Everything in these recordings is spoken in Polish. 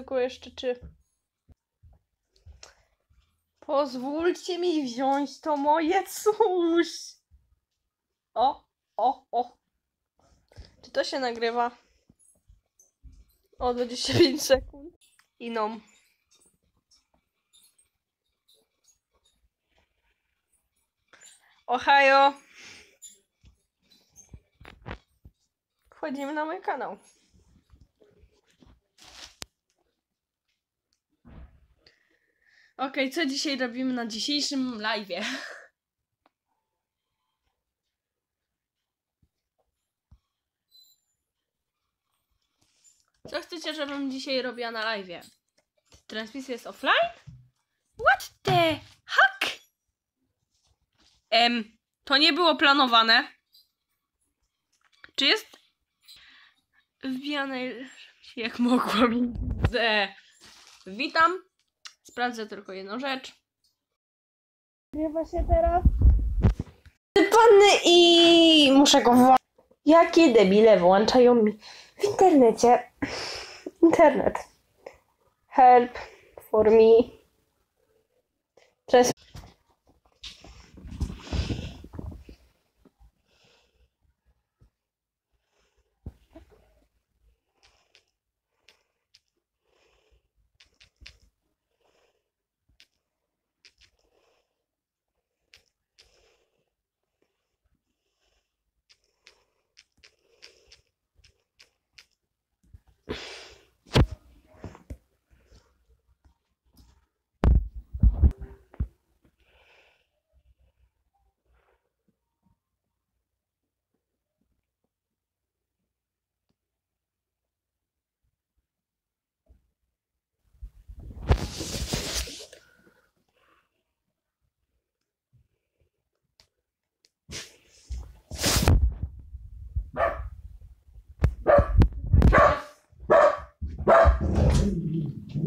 Tylko jeszcze czy... Pozwólcie mi wziąć to moje coś. O, o, o. Czy to się nagrywa? O, 25 sekund. I no. Ohio. Wchodzimy na mój kanał. Okej, co dzisiaj robimy na dzisiejszym live'ie? Co chcecie, żebym dzisiaj robiła na live'ie? Transmisja jest offline? What the heck? Em, to nie było planowane. Czy jest wbijane jak mogłam? Witam. Sprawdzę tylko jedną rzecz. Nagrywa się teraz. Panny i muszę go włączyć. Jakie debile włączają mi w internecie? Internet. Help for me.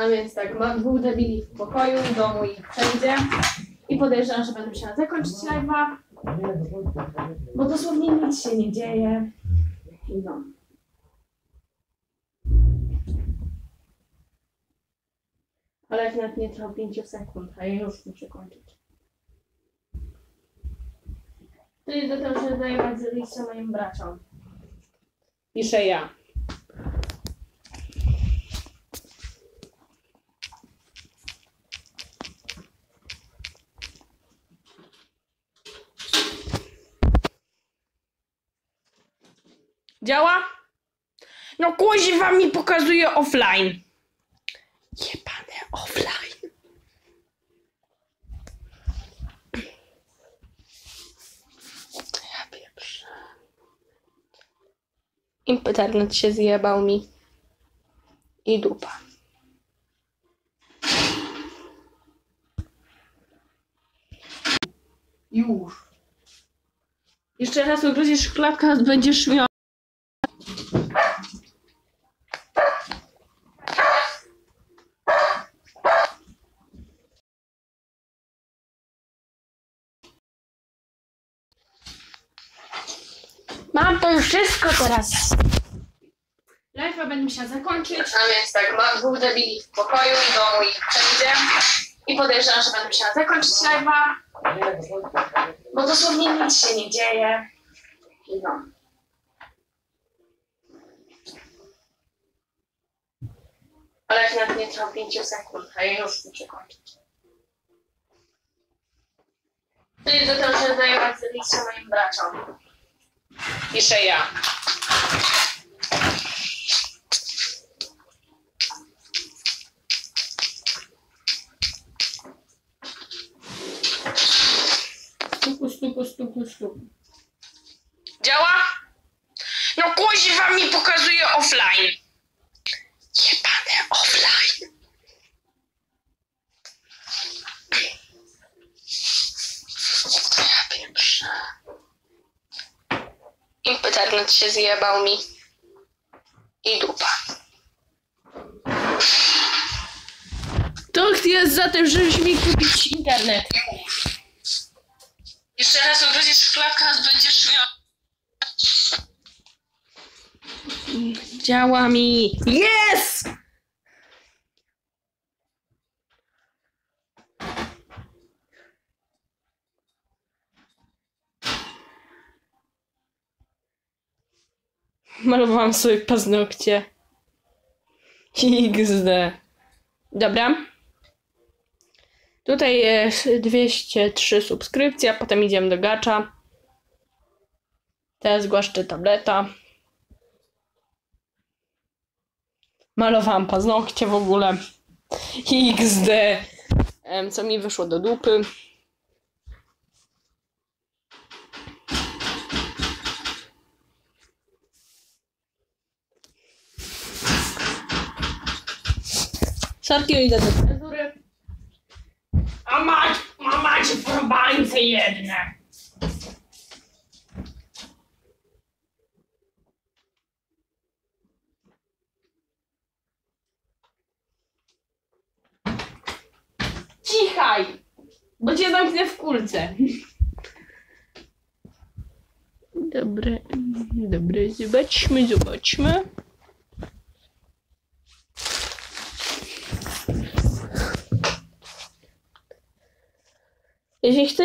A więc tak, mam dwóch debili w pokoju, w domu i wszędzie. I podejrzewam, że będę musiała zakończyć live'a. Bo dosłownie nic się nie dzieje. No. Ale jak nawet nie trwał 5 sekund, a ja już muszę kończyć. To jest do tego, że daję listę moim braciom. Piszę ja. Działa? No kuźwa mi pokazuje offline. Jebane offline. Ja pieprzę. Internet się zjebał mi. I dupa. Już. Jeszcze raz ugryziesz szklankę, będziesz miał Mam to już wszystko teraz. Live'a będę musiała zakończyć. A więc tak, mam dwóch debili w pokoju, w domu i wszędzie. I podejrzewam, że będę musiała zakończyć live'a. Bo dosłownie nic się nie dzieje. I no. Ale nawet nie trwał 5 sekund, a ja już muszę kończyć. To jest do tego, że daję listę moim braciom. Piszę ja. Stuku, stuku, stuku, stuku. Działa? No kuźwa mi pokazuje offline. Jebane offline. Ja wiem internet się zjebał mi. I dupa. To jest za tym, żebyś mi kupić internet. Jeszcze raz obrócisz klapkę, a będziesz miał... Działa mi. Jest! Malowałam sobie paznokcie. XD. Dobra. Tutaj jest 203 subskrypcje, a potem idziemy do gacza. Teraz głaszczę tableta. Malowałam paznokcie w ogóle. XD. Co mi wyszło do dupy. Sorki, idę do fryzury. A mać, a macie probańce jedne. Cichaj, bo cię zamknę w kulce. Dobre, dobre, zobaczmy, zobaczmy. Jeśli chcecie